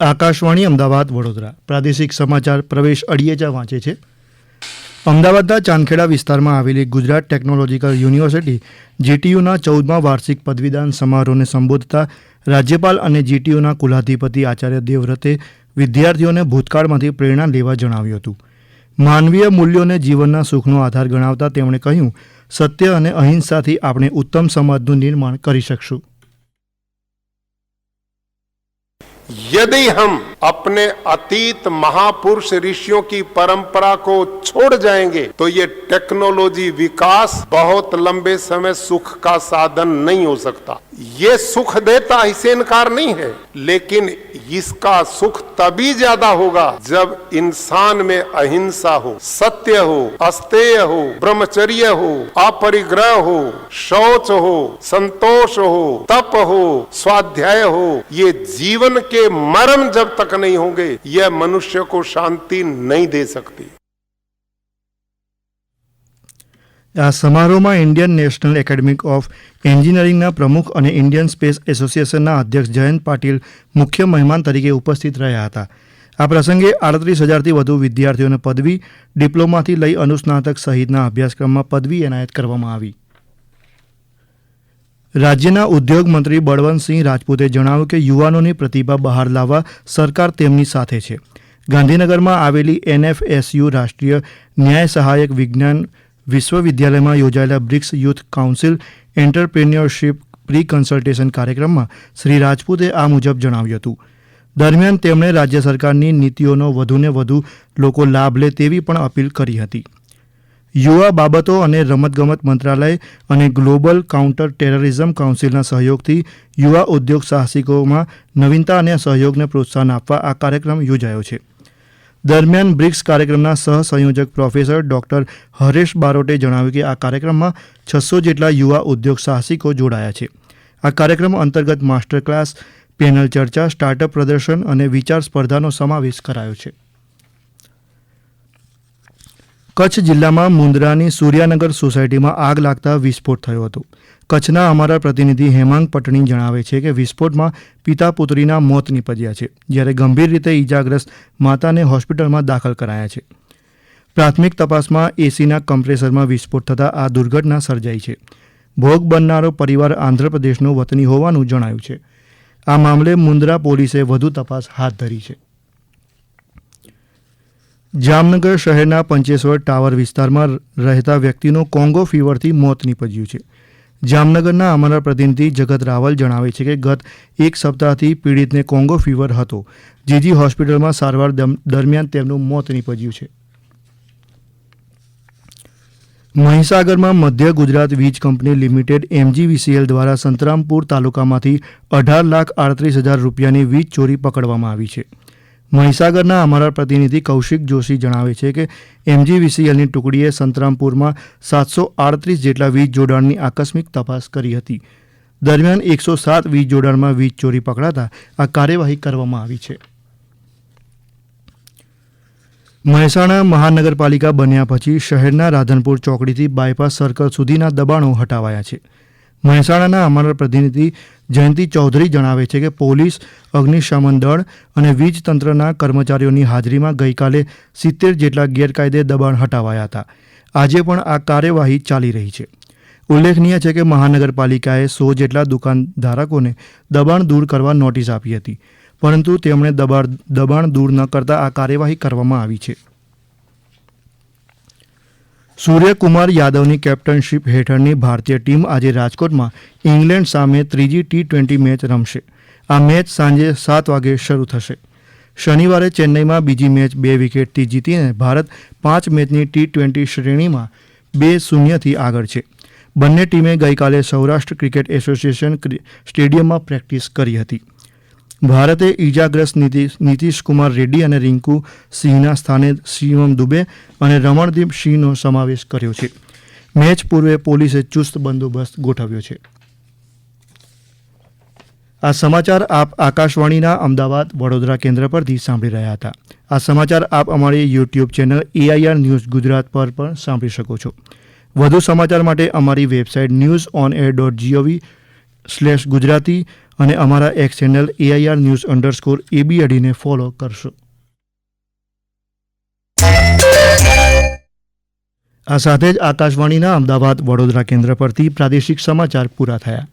આકાશવાણી અમદાવાદ, વડોદરા. પ્રાદેશિક સમાચાર પ્રવેશ અડિયેજા વાંચે છે. અમદાવાદના ચાંદખેડા વિસ્તારમાં આવેલી ગુજરાત ટેકનોલોજીકલ યુનિવર્સિટી જીટીયુના ચૌદમા વાર્ષિક પદવીદાન સમારોહને સંબોધતા રાજ્યપાલ અને જીટીયુના કુલાધિપતિ આચાર્ય દેવવ્રતે વિદ્યાર્થીઓને ભૂતકાળમાંથી પ્રેરણા લેવા જણાવ્યું હતું. માનવીય મૂલ્યોને જીવનના સુખનો આધાર ગણાવતા તેમણે કહ્યું, સત્ય અને અહિંસાથી આપણે ઉત્તમ સમાજનું નિર્માણ કરી શકશું. यदि हम अपने अतीत महापुरुष ऋषियों की परंपरा को छोड़ जाएँगे तो ये टेक्नोलॉजी विकास बहुत लंबे समय सुख का साधन नहीं हो सकता। ये सुख देता इसे इनकार नहीं है, लेकिन इसका सुख तभी ज़्यादा होगा जब इंसान में अहिंसा हो, सत्य हो, अस्तेय हो, ब्रह्मचर्य हो, अपरिग्रह हो, शौच हो, संतोष हो, तप हो, स्वाध्याय हो। ये जीवन के मर्म जब तक नहीं होंगे यह मनुष्य को शांति नहीं दे सकती આ સમારોહમાં ઇન્ડિયન નેશનલ એકેડેમિક ઓફ એન્જિનિયરિંગના પ્રમુખ અને ઇન્ડિયન સ્પેસ એસોસિએશનના અધ્યક્ષ જયંત પાટીલ મુખ્ય મહેમાન તરીકે ઉપસ્થિત રહ્યા હતા આ પ્રસંગે આડત્રીસ હજારથી વધુ વિદ્યાર્થીઓને પદવી ડિપ્લોમાથી લઈ અનુસ્નાતક સહિતના અભ્યાસક્રમમાં પદવી એનાયત કરવામાં આવી રાજ્યના ઉદ્યોગ મંત્રી બળવંતસિંહ રાજપૂતે જણાવ્યું કે યુવાનોની પ્રતિભા બહાર લાવવા સરકાર તેમની સાથે છે. ગાંધીનગરમાં આવેલી એનએફએસયુ રાષ્ટ્રીય ન્યાય સહાયક વિજ્ઞાન વિશ્વવિદ્યાલયમાં યોજાયેલા BRICS youth council entrepreneurship pre consultation કાર્યક્રમમાં શ્રી રાજપૂતે આ મુજબ જણાવ્યું હતું. દરમિયાન તેમણે રાજ્ય સરકારની નીતિઓનો વધુને વધુ લોકો લાભ લે તેવી પણ અપીલ કરી હતી. યુવા બાબતો અને રમતગમત મંત્રાલય અને ગ્લોબલ કાઉન્ટર ટેરરિઝમ કાઉન્સિલના સહયોગથી યુવા ઉદ્યોગ સાહસિકોમાં નવીનતા અને સહયોગને પ્રોત્સાહન આપવા આ કાર્યક્રમ યોજાયો છે. દરમિયાન બ્રિક્સ કાર્યક્રમના સહસંયોજક પ્રોફેસર ડોક્ટર હરેશ બારોટે જણાવ્યું કે આ કાર્યક્રમમાં છસો જેટલા યુવા ઉદ્યોગ સાહસિકો જોડાયા છે. આ કાર્યક્રમ અંતર્ગત માસ્ટર ક્લાસ, પેનલ ચર્ચા, સ્ટાર્ટઅપ પ્રદર્શન અને વિચાર સ્પર્ધાનો સમાવેશ કરાયો છે. કચ્છ જિલ્લામાં મુન્દ્રાની સૂર્યાનગર સોસાયટીમાં આગ લાગતા વિસ્ફોટ થયો હતો. કચ્છના અમારા પ્રતિનિધિ હેમાંગ પટણી જણાવે છે કે વિસ્ફોટમાં પિતા પુત્રીના મોત નીપજ્યા છે, જ્યારે ગંભીર રીતે ઈજાગ્રસ્ત માતાને હોસ્પિટલમાં દાખલ કરાયા છે. પ્રાથમિક તપાસમાં એસીના કમ્પ્રેસરમાં વિસ્ફોટ થતાં આ દુર્ઘટના સર્જાઈ છે. ભોગ બનનારો પરિવાર આંધ્રપ્રદેશનો વતની હોવાનું જણાયું છે. આ મામલે મુન્દ્રા પોલીસે વધુ તપાસ હાથ ધરી છે. જામનગર શહેરના પંચેશ્વર ટાવર વિસ્તારમાં રહેતા વ્યક્તિનું કોંગો ફીવરથી મોત નીપજ્યું છે. જામનગરના અમારા પ્રતિનિધિ જગત રાવલ જણાવે છે કે ગત એક સપ્તાહથી પીડિતને કોંગો ફીવર હતો જીજી હોસ્પિટલમાં સારવાર દરમિયાન તેમનું મોત નીપજ્યું છે. મહીસાગરમાં મધ્ય ગુજરાત વીજ કંપની લિમિટેડ એમજીવીસીએલ દ્વારા સંતરામપુર તાલુકામાંથી અઢાર લાખ આડત્રીસ હજાર રૂપિયાની વીજ ચોરી પકડવામાં આવી છે. મહીસાગરના અમારા પ્રતિનિધિ કૌશિક જોશી જણાવે છે કે એમજીવીસીએલની ટુકડીએ સંતરામપુરમાં સાતસો આડત્રીસ જેટલા વીજ જોડાણની આકસ્મિક તપાસ કરી હતી. દરમિયાન એકસો સાત વીજ જોડાણમાં વીજ ચોરી પકડાતા આ કાર્યવાહી કરવામાં આવી છે. મહેસાણા મહાનગરપાલિકા બન્યા પછી શહેરના રાધનપુર ચોકડીથી બાયપાસ સર્કલ સુધીના દબાણો હટાવાયા છે. મહેસાણાના અમારા પ્રતિનિધિ જયંતિ ચૌધરી જણાવે છે કે પોલીસ, અગ્નિશમન દળ અને વીજ તંત્રના કર્મચારીઓની હાજરીમાં ગઈકાલે સિત્તેર જેટલા ગેરકાયદે દબાણ હટાવાયા હતા. આજે પણ આ કાર્યવાહી ચાલી રહી છે. ઉલ્લેખનીય છે કે મહાનગરપાલિકાએ સો જેટલા દુકાનધારકોને દબાણ દૂર કરવા નોટિસ આપી હતી, પરંતુ તેમણે દબાણ દબાણ દૂર ન કરતા આ કાર્યવાહી કરવામાં આવી છે. સૂર્યકુમાર યાદવની કેપ્ટનશીપ હેઠળની ભારતીય ટીમ આજે રાજકોટમાં ઇંગ્લેન્ડ સામે ત્રીજી ટી ટ્વેન્ટી મેચ રમશે. આ મેચ સાંજે સાત વાગે શરૂ થશે. શનિવારે ચેન્નઈમાં બીજી મેચ બે વિકેટથી જીતીને ભારત પાંચ મેચની ટી ટ્વેન્ટી શ્રેણીમાં બે શૂન્યથી આગળ છે. બંને ટીમે ગઈકાલે સૌરાષ્ટ્ર ક્રિકેટ એસોસિએશન સ્ટેડિયમમાં પ્રેક્ટિસ કરી હતી. ભારતે ઈજાગ્રસ્ત નીતિશકુમાર નીતિશ કુમાર રેડ્ડી અને રિંકુ સિંહના સ્થાને શિવમ દુબે અને રમણદીપ સિંહનો સમાવેશ કર્યો છે. મેચ પૂર્વે પોલીસે ચુસ્ત બંદોબસ્ત ગોઠવ્યો છે. આ સમાચાર આપ આકાશવાણીના અમદાવાદ વડોદરા કેન્દ્ર પરથી સાંભળી રહ્યા હતા. આ સમાચાર આપ અમારી YouTube channel AIR news Gujarat પર પણ સાંભળી શકો છો. વધુ સમાચાર માટે અમારી website news on air dot gov slash Gujarati અને અમારા X channel AIR news underscore AB અડીને ફોલો કરશો. આ સાથે જ આકાશવાણીના અમદાવાદ વડોદરા કેન્દ્ર પરથી પ્રાદેશિક સમાચાર પૂરા થયા.